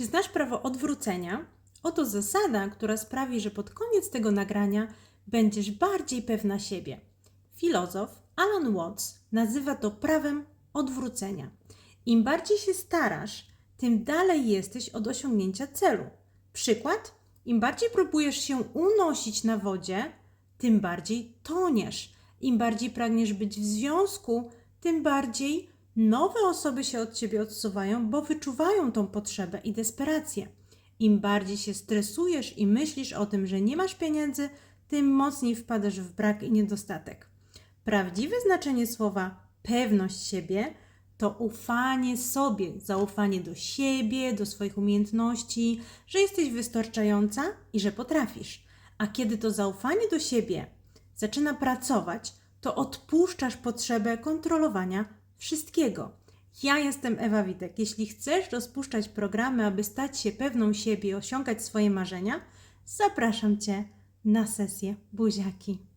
Czy znasz prawo odwrócenia? Oto zasada, która sprawi, że pod koniec tego nagrania będziesz bardziej pewna siebie. Filozof Alan Watts nazywa to prawem odwrócenia. Im bardziej się starasz, tym dalej jesteś od osiągnięcia celu. Przykład: im bardziej próbujesz się unosić na wodzie, tym bardziej toniesz. Im bardziej pragniesz być w związku, tym bardziej nowe osoby się od ciebie odsuwają, bo wyczuwają tą potrzebę i desperację. Im bardziej się stresujesz i myślisz o tym, że nie masz pieniędzy, tym mocniej wpadasz w brak i niedostatek. Prawdziwe znaczenie słowa pewność siebie to ufanie sobie, zaufanie do siebie, do swoich umiejętności, że jesteś wystarczająca i że potrafisz. A kiedy to zaufanie do siebie zaczyna pracować, to odpuszczasz potrzebę kontrolowania wszystkiego. Ja jestem Ewa Witek. Jeśli chcesz rozpuszczać programy, aby stać się pewną siebie i osiągać swoje marzenia, zapraszam Cię na sesję buziaki.